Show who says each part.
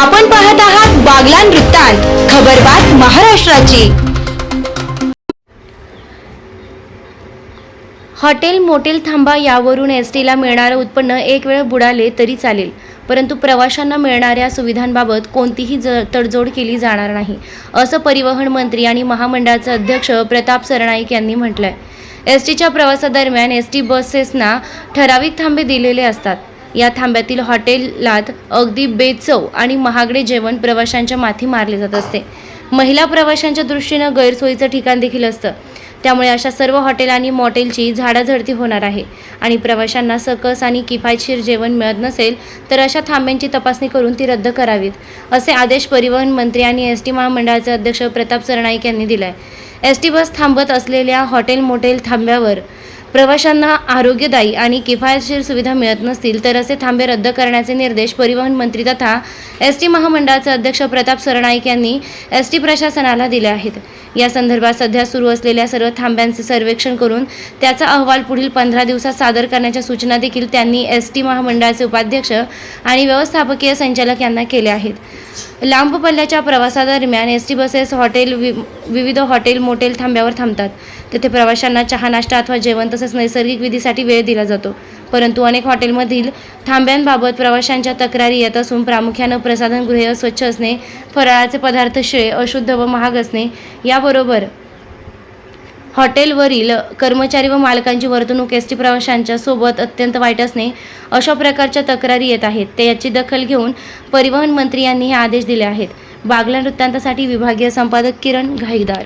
Speaker 1: आपण पाहत आहात बागलान वृत्तांत खबरबात महाराष्ट्राची.
Speaker 2: हॉटेल मोटेल थांबा यावरून एस टीला मिळणारं उत्पन्न एक वेळ बुडाले तरी चालेल. परंतु प्रवाशांना मिळणाऱ्या सुविधांबाबत कोणतीही ज तडजोड केली जाणार नाही. असं परिवहन मंत्री आणि महामंडळाचे अध्यक्ष प्रताप सरनाईक यांनी म्हटलं आहे एस टीच्या प्रवासादरम्यान एस टी बसेसना ठराविक थांबे दिलेले असतात. या थांब्यातील हॉटेलात अगदी बेचव आणि महागडे जेवण प्रवाशांच्या माथी मारले जात असते. महिला प्रवाशांच्या दृष्टीनं गैरसोयीचं ठिकाण देखील असतं. त्यामुळे अशा सर्व हॉटेल आणि मॉटेलची झाडाझडती होणार आहे. आणि प्रवाशांना सकस आणि किफायतशीर जेवण मिळत नसेल तर अशा थांब्यांची तपासणी करून ती रद्द करावीत असे आदेश परिवहन मंत्री आणि एस टी महामंडळाचे अध्यक्ष प्रताप सरनाईक यांनी दिले आहे एस टी बस थांबत असलेल्या हॉटेल मोटेल थांब्यावर प्रवाशांना आरोग्यदायी आणि किफायतशीर सुविधा मिळत नसतील तर असे थांबे रद्द करण्याचे निर्देश परिवहन मंत्री तथा एस टी महामंडळाचे अध्यक्ष प्रताप सरनाईक यांनी एस टी प्रशासनाला दिले आहेत. या संदर्भात सध्या सुरू असलेल्या सर्व थांब्यांचे सर्वेक्षण करून त्याचा अहवाल पुढील पंधरा दिवसात सादर करण्याच्या सूचना देखील त्यांनी एस टी महामंडळाचे उपाध्यक्ष आणि व्यवस्थापकीय संचालक यांना केल्या आहेत. लांब पल्ल्याच्या प्रवासादरम्यान एस टी बसेस हॉटेल वि विविध हॉटेल मोटेल थांब्यावर थांबतात. तेथे प्रवाशांना चहा नाश्ता अथवा जेवण तसंच नैसर्गिक विधीसाठी वेळ दिला जातो. परंतु अनेक हॉटेलमधील थांब्यांबाबत प्रवाशांच्या तक्रारी येत असून प्रामुख्यानं प्रसाधनगृहे स्वच्छ असणे फराळाचे पदार्थ शिळे अशुद्ध व महाग असणे याबरोबर हॉटेलवरील कर्मचारी व मालकांची वर्तणूक एस टी प्रवाशांच्या सोबत अत्यंत वाईट असणे अशा प्रकारच्या तक्रारी येत आहेत. ते याची दखल घेऊन परिवहन मंत्री यांनी हे आदेश दिले आहेत. बागला वृत्तांतासाठी विभागीय संपादक किरण घाईदार.